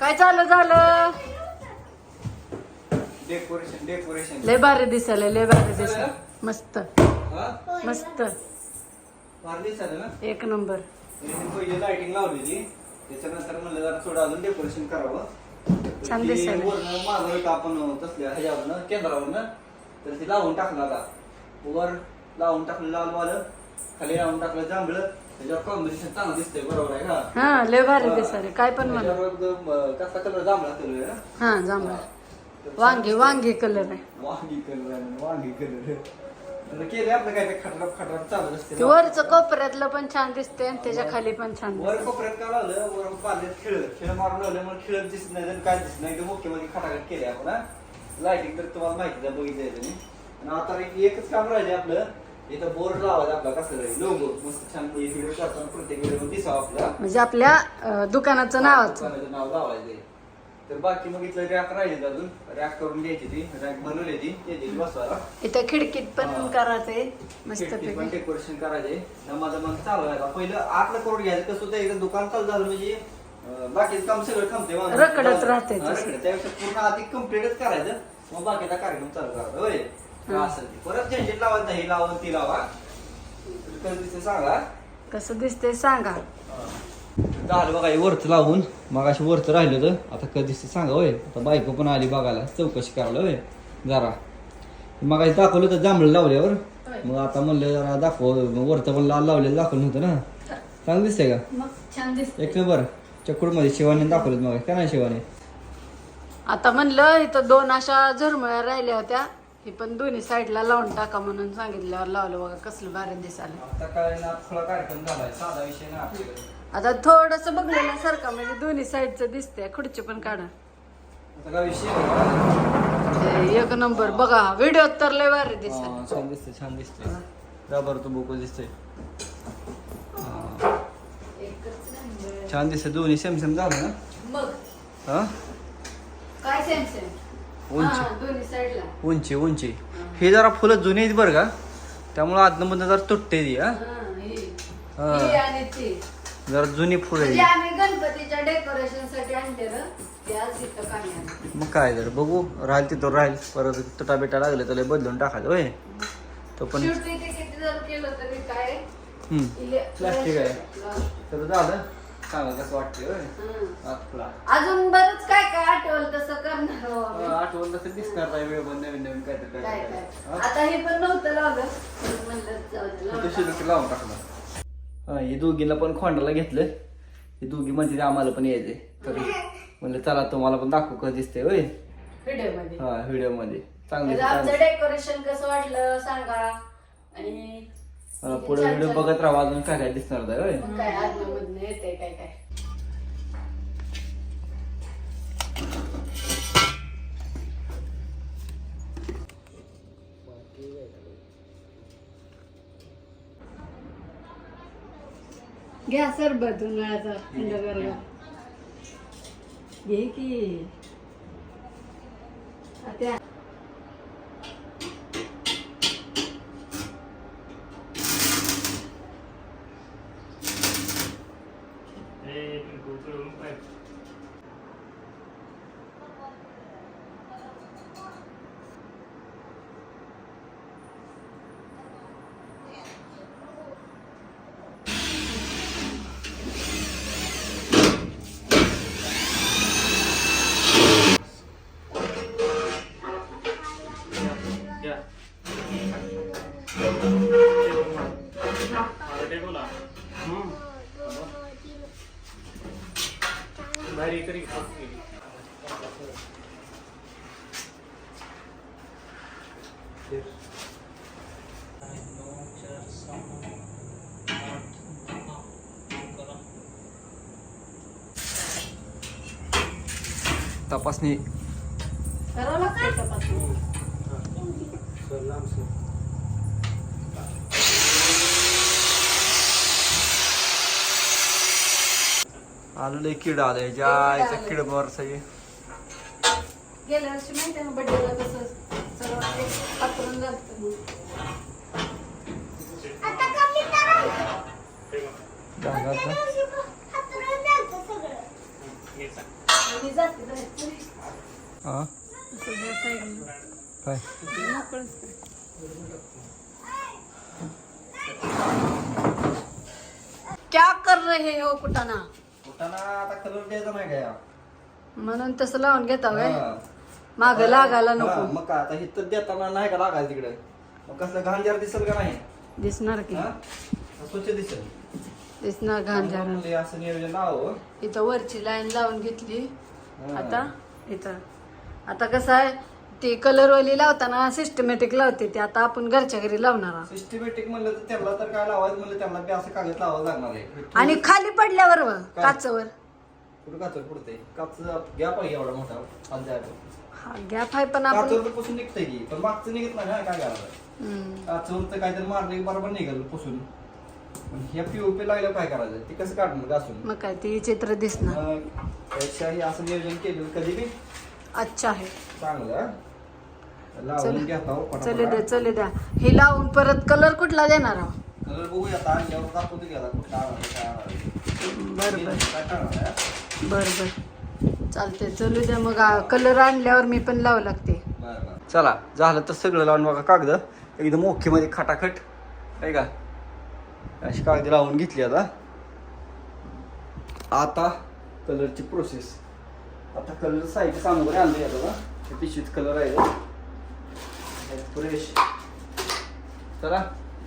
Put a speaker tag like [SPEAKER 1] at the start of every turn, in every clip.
[SPEAKER 1] काय चालू झालं?
[SPEAKER 2] डेकोरेशन डेकोरेशन
[SPEAKER 1] लय भारी दिसायला लय भारी दिसायला मस्त. मस्त.
[SPEAKER 2] दिसायला ना?
[SPEAKER 1] एक नंबर.
[SPEAKER 2] आणि पहिले लाइटिंग लावलेली. त्याच्यानंतर म्हणलं जरा थोडं अजून डेकोरेशन करावं.
[SPEAKER 1] छान दिसायला.
[SPEAKER 2] मागं आपण तसल्या ह्याच्यावरनं केंद्रावरनं तर ती लावून टाकलं आता. वर लावून टाकलं लाल वालं खाली लावून टाकलं जांभळं. त्याच्यावर कॉम्बिनेशन चांगलं दिसतंय बरोबर आहे का?
[SPEAKER 1] हा लय भारी दिसायला काय पण म्हणा.
[SPEAKER 2] त्याच्यावर कसा कलर जांभळा कलर आहे ना?
[SPEAKER 1] हा जांभळा. वांगी वांगी कलर आहे.
[SPEAKER 2] वांगी कलर आहे वांगी कलर केले आपलं काय ते खटराप खटराप चालत असते
[SPEAKER 1] ते वरचं कोपऱ्यातलं पण छान दिसते आणि त्याच्याखाली पण छान
[SPEAKER 2] वर
[SPEAKER 1] दिसते
[SPEAKER 2] कोपऱ्यात का लावलं वर पाण्यात खेळ. खेळ मारून लावलं मग खेळत दिसत नाही आणि काय दिसत नाही मुख्यमध्ये खटाखट केले आपण लाइटिंग तर तुम्हाला माहिती आहे बघितलं आहे आणि आता एक- एकच काम राहिले आपलं. इथं बोर्ड लावायचा आपला कसं लोगो. मस्त छान करताना प्रत्येक दिसावं
[SPEAKER 1] म्हणजे आपल्या अं, दुकानाचं नावाचं
[SPEAKER 2] दुकानाचं नाव लावायचं तर बाकी मग इथलं रॅक राहिले अजून. रॅक करून घ्यायची ती. रॅक बनवली ती. त्याची बसवायला.
[SPEAKER 1] इथं खिडकीत पण
[SPEAKER 2] हा.
[SPEAKER 1] करायचंय. मस्त
[SPEAKER 2] खिडकी पण डेकोरेशन करायचे माझं मग चालू आहे आता. पहिलं आतलं करून घ्यायचं. कसं होतं एकदा दुकान चालू झालं म्हणजे अं, बाकीचं काम सगळं थांबते.
[SPEAKER 1] रखडत राहते.
[SPEAKER 2] त्यापेक्षा पूर्ण आधी कम्प्लीटच करायचं. मग बाकीचा कार्यक्रम चालू करायचा. होय. असं? ते. परत झंझट लावा नाही लावा ती लावा. तर कसं दिसतं सांगा.
[SPEAKER 1] कसं दिसतंय सांगा.
[SPEAKER 2] झालं बघा हे वरचं लावून. मग अशी वरचं राहिलं होतं. आता कधी दिसतं सांगा होय. आता बायको पण आली बघायला. चौकशी करायला होय. जरा. मग दाखवलं होतं जांभळं लावल्यावर. मग आता म्हणलं जरा दाखव. वरचं पण लाल लावलेलं दाखवलं नव्हतं ना. चांगलं दिसतंय का?
[SPEAKER 1] मग छान दिसत
[SPEAKER 2] एक नंबर. चकुडमध्ये शिवाने दाखवलं मग. काय नाही शिवाने?
[SPEAKER 1] आता म्हणलं इथं दोन अशा झुरमळ्या राहिल्या होत्या. ही पण दोन्ही साईडला लावून टाका म्हणून सांगितल्यावर लावलं बघा कसलं भारी दिसायला.
[SPEAKER 2] आता काय ना थोडा कार्यक्रम झालाय साधा विषय ना आपल्याकडे.
[SPEAKER 1] आता थोडस बघलेलं सारखं म्हणजे दोन्ही साईडचं दिसतंय खुर्ची पण काढा.
[SPEAKER 2] आता काय विषय आहे का?
[SPEAKER 1] ते एक नंबर बघा व्हिडिओ तर लय भारी दिसत
[SPEAKER 2] हा, छान दिसते छान दिसते रबर तो बुक दिसतोय. हा. छान दिसते दोन्ही सेम सेम झालं ना?
[SPEAKER 1] मग.
[SPEAKER 2] हा?
[SPEAKER 1] काय सेम सेम?
[SPEAKER 2] उंची. उंची उंची. हे जरा फुलं जुनी आहेत बरं का? त्यामुळे आतनं मधनं जरा तुटते ती हा. हा. जरा जुनी फुलं
[SPEAKER 1] म्हणजे गणपतीच्या डेकोरेशनसाठी.
[SPEAKER 2] मग काय तर बघू. राहील तिथं राहील. परत तुटा बिटा लागले तर बदलून टाकायचं होय. तो पण
[SPEAKER 1] शेवटी ते किती जर केलं तरी काय?
[SPEAKER 2] हम्म.
[SPEAKER 1] इले-
[SPEAKER 2] प्लास्टिक आहे. तर झालं. सांगा कसं वाटतंय
[SPEAKER 1] हं.
[SPEAKER 2] फुला
[SPEAKER 1] अजून बरंच काय काय आठवल तसं करणार आहोत आम्ही.
[SPEAKER 2] आठवण तसं दिसणार नाही वेळ पण नवीन नवीन काय तर
[SPEAKER 1] काय?
[SPEAKER 2] काय
[SPEAKER 1] काय आता हे पण नव्हतं लावलं. पण म्हणलं जाऊ दे, लावून टाका.
[SPEAKER 2] टाकणार हा हे दोघीला पण खोंडाला घेतलं. हे दोघी म्हणते आम्हाला पण यायचंय. तरी म्हणलं चला तुम्हाला पण दाखवू कसं दिसतंय होय. हा व्हिडिओमध्ये चांगली
[SPEAKER 1] तर आमचं डेकोरेशन कसं वाटलं सांगा. आणि
[SPEAKER 2] पुढे व्हिडिओ बघत राहा अजून काय काय दिसणार होय?
[SPEAKER 1] काय येते काय काय. घ्या सरबत उन्हाळ्याचा थंड घे की.
[SPEAKER 2] तपासणी.
[SPEAKER 1] करावं तपासणी
[SPEAKER 2] आलं किड आले जायचं किड बर सगळे.
[SPEAKER 1] गेल्या वर्षी माहिती आहे ना बड्डेला कसं
[SPEAKER 2] हा. काय
[SPEAKER 1] मोकळंच काय. क्या कर रहे हो कुटाना
[SPEAKER 2] कुठाना आता कलर द्यायचा नाही काय
[SPEAKER 1] म्हणून तसं लावून घेता काय. माग लागायला
[SPEAKER 2] हा,
[SPEAKER 1] नको.
[SPEAKER 2] मग काय आता हिथं देताना नाही का लागायचं तिकडे? मग कसलं घांजार दिसेल का नाही?
[SPEAKER 1] दिसणार की.
[SPEAKER 2] हा? स्वच्छ दिसेल.
[SPEAKER 1] दिसणार घाण
[SPEAKER 2] म्हणले असं नियोजन लावं
[SPEAKER 1] इथं वरची लाईन लावून घेतली.
[SPEAKER 2] हा.
[SPEAKER 1] आता इथं. आता कसं आहे ती कलरवाली लावताना सिस्टमॅटिक लावते ते. आता आपण घरच्या घरी लावणार आहोत.
[SPEAKER 2] सिस्टमॅटिक म्हणलं तर त्याला तर काय लावायचं म्हणलं त्यांना बी असं कागद लावावं लागणार आहे.
[SPEAKER 1] आणि खाली पडल्यावर व,
[SPEAKER 2] काय?
[SPEAKER 1] काचवर.
[SPEAKER 2] कुठं काचवर पडते काच गॅप आहे एवढा मोठा जायचं
[SPEAKER 1] हा गॅप आहे पण आपण
[SPEAKER 2] काचवर तर पुसून निघतंय की पण मागचं निघत नाही ना काय करायचं?
[SPEAKER 1] हम्म.
[SPEAKER 2] काचवर तर काहीतरी मारलं की बरोबर निघाल पुसून. पण ह्या पीओपी लागल्यावर काय करायचं? ते कसं काढणार घासून
[SPEAKER 1] मग काय ते चित्र दिसणार.
[SPEAKER 2] मग त्याच्याही असं नियोजन केलं कधी बी?
[SPEAKER 1] अच्छा आहे.
[SPEAKER 2] चांगलं हा? लावून हो
[SPEAKER 1] चले द्या चले द्या. हे लावून परत कलर कुठला देणार आहो?
[SPEAKER 2] कलर बघूया आता आणल्यावर दाखवतो की आता कुठला आणायचा, काय आणायचं.
[SPEAKER 1] बर बर.
[SPEAKER 2] काय करणार आहे?
[SPEAKER 1] बर बर. चालते चलू द्या. मग कलर आणल्यावर मी पण लावू लागते.
[SPEAKER 2] बरं, चला झालं तर सगळं लावून बघा कागद. एकदम ओके मध्ये खटाखट. आहे का? अशी कागद लावून घेतली आता. आता कलरची प्रोसेस आता कलर साईड सामग्री आणली आता ना हे पिशवीत कलर आहे. फ्रेश चला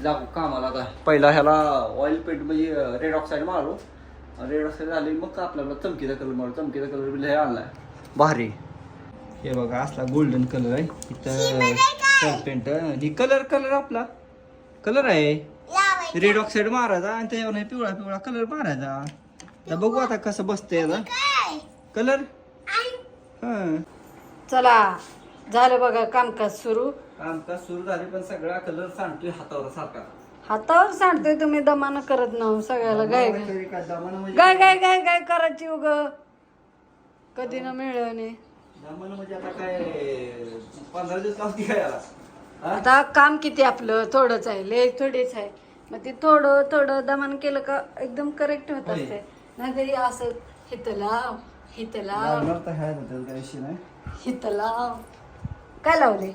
[SPEAKER 2] लागू कामाला आता. पहिला ह्याला ऑइल पेंट म्हणजे रेड ऑक्साईड मारू. रेड ऑक्साईड झाली मग आपल्याला चमकीचा कलर मारू? चमकीचा कलर बी लय आणलाय. भारी. हे बघा असला गोल्डन कलर आहे. इथं पेंट ही कलर कलर आपला. कलर आहे. रेड ऑक्साईड मारायचा आणि त्याच्यावर पिवळा पिवळा कलर मारायचा. आता बघू आता कसं बसतंय आता. कलर हा.
[SPEAKER 1] चला झालं बघा कामकाज सुरू.
[SPEAKER 2] कामकाज सुरू झाले पण सगळा कलर सांडतोय हातावर सारखा.
[SPEAKER 1] हातावर सांडतोय तुम्ही दमानं करत ना सगळ्याला. गाय
[SPEAKER 2] म्हणजे
[SPEAKER 1] गाय गाय गाय गाय करायची उग. कधी ना
[SPEAKER 2] दमानं म्हणजे आता
[SPEAKER 1] काम किती आपलं? थोडंच आहे लय थोडीच आहे. मग ते थोडं थोडं दमान केलं का एकदम करेक्ट होत. असते नाहीतरी असं हित लाव हित लाव
[SPEAKER 2] लावणार तर आहे ना, त्याला काही विषय नाही.
[SPEAKER 1] हित लाव काय लावले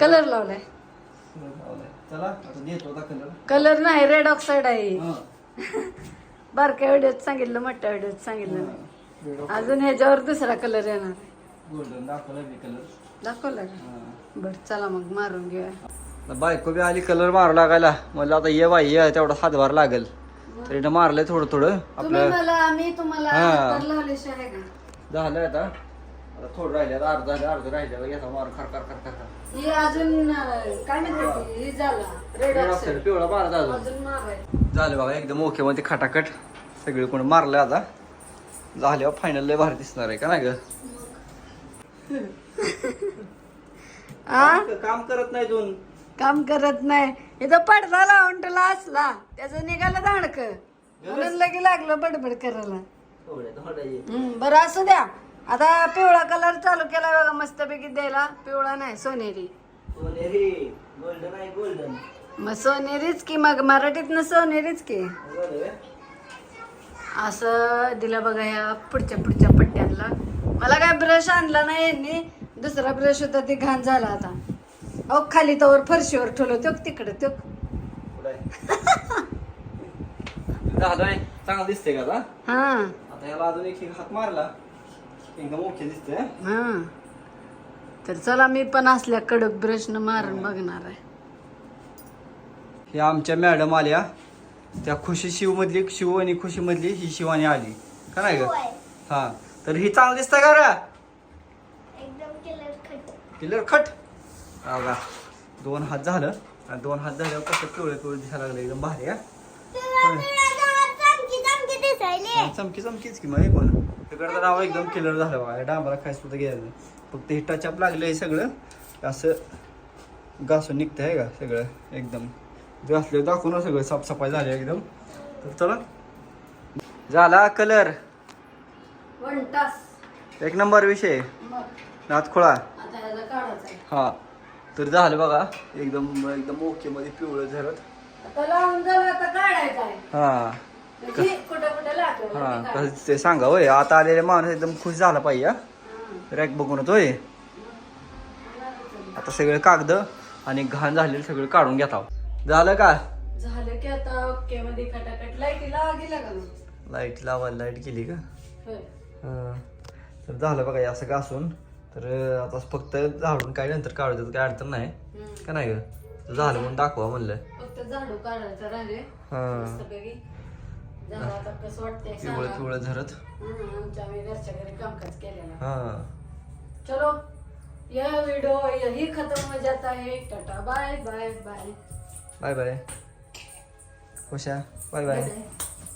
[SPEAKER 1] कलर लावलंय.
[SPEAKER 2] चला आता देतो आता कलर.
[SPEAKER 1] कलर नाही रेड ऑक्साईड आहे.
[SPEAKER 2] हा.
[SPEAKER 1] बारक्या व्हिडिओत सांगितलं मोठ्या व्हिडिओत सांगितलं नाही. अजून ह्याच्यावर दुसरा कलर येणार. आहे
[SPEAKER 2] गोल्डन दाखवला मी कलर.
[SPEAKER 1] दाखवला का? बर चला मग मारून घेऊया.
[SPEAKER 2] बायको बी आली कलर मारू लागायला. म्हणलं आता ये बाई ये तेवढा हातभार लागेल. तर मारलंय थोडं थोडं.
[SPEAKER 1] तुम्ही
[SPEAKER 2] आपलं
[SPEAKER 1] मला मी तुम्हाला
[SPEAKER 2] हा.
[SPEAKER 1] हातभार लावल्याशिवाय आहे का?
[SPEAKER 2] झालंय आता. आता थोडं राहिले आता अर्ध झालं अर्ध राहिलं येता मार खर खर खर खर
[SPEAKER 1] हे अजून अं, काय म्हणते? हे झाला. रेड
[SPEAKER 2] पिवळा मारत अजून.
[SPEAKER 1] अजून
[SPEAKER 2] झालं बघा एकदम ओके मध्ये खटाखट. सगळे कोण मारलं आता. झाल्यावर फायनल लय भारी दिसणार आहे का नाही ग?
[SPEAKER 1] आ?
[SPEAKER 2] काम करत नाही दोन
[SPEAKER 1] काम करत नाही. इथं पडदा लावून तुला असला त्याचं निघालं दाणक म्हणून लगे लागलं बडबड करायला. हम्म, बरं असू द्या. आता पिवळा कलर चालू केला बघा मस्तपैकी द्यायला. पिवळा नाही सोनेरी.
[SPEAKER 2] गोल्डन आहे गोल्डन
[SPEAKER 1] मग सोनेरीच की मग मराठीतनं सोनेरीच की? असं दिलं बघा ह्या पुढच्या पुढच्या पट्ट्यांना मला काय ब्रश आणला नाही यांनी. दुसरा ब्रश होता ते घाण झाला आता. अहो खाली तवर फरशीवर ठेवलं तो तिकडं तो
[SPEAKER 2] झालंय चांगलं दिसते का
[SPEAKER 1] हा.
[SPEAKER 2] आता याला अजून एक हात मारला. एकदम ओके दिसते
[SPEAKER 1] हा. तर चला मी पण असल्या कडक ब्रशनं मारून बघणार आहे.
[SPEAKER 2] हे आमच्या मॅडम आल्या. त्या खुशी शिव मधली शिव आणि खुशी मधली ही शिवानी आली. का नाही ग? हा. तर ही चांगलं दिसतं का रा किलर खट हा बघा दोन हात झालं. आणि दोन हात झाल्यावर कसं पिवळे पिवळे दिसायला लागलं. एकदम भारी हा. हा, चमकी चमकीच की मग कोण? तिकडचं नाव एकदम किलर झालं बघा. डांबरा खायच सुद्धा गेलं. नाही. फक्त हे टचअप लागलं हे सगळं. असं घासून निघतं आहे का सगळं एकदम. घासलं दाखवून सगळं. साफसफाई झाली एकदम. तर चला. झाला कलर. एक नंबर विषय.
[SPEAKER 1] आहे.
[SPEAKER 2] हा. तर झालं बघा. एकदम एकदम ओके मध्ये पिवळं झरत.
[SPEAKER 1] आहे.
[SPEAKER 2] हा.
[SPEAKER 1] म्हणजे
[SPEAKER 2] हा
[SPEAKER 1] ते
[SPEAKER 2] सांगा होय. आता आलेले माणूस एकदम खुश झाला पाहिजे हा. रॅक बघून होय आता सगळे कागद आणि घाण झालेलं सगळं काढून घेता झालं का?
[SPEAKER 1] झालं की आता ओके मध्ये खटाखट लाईटीला गेला का मग?
[SPEAKER 2] लाइट लावायला लाइट गेली का. हा. तर झालं बघा हे असं का असून तर आता फक्त झाडून काय नंतर काढू देत काय अडचण नाही. का नाही ग? झालं म्हणून दाखवा म्हणलं.
[SPEAKER 1] फक्त झाडू काढायचं राहिले
[SPEAKER 2] हा.
[SPEAKER 1] कसं वाटतंय
[SPEAKER 2] पिवळं
[SPEAKER 1] सांगा.
[SPEAKER 2] पिवळं झरत
[SPEAKER 1] हम्म, आमच्या आम्ही घरच्या घरी कामकाज केलेलं.
[SPEAKER 2] हा.
[SPEAKER 1] चलो यह वीडियो यही खत्म हो जाता है. Tata bye bye bye.
[SPEAKER 2] Bye bye. खुशा bye
[SPEAKER 1] bye.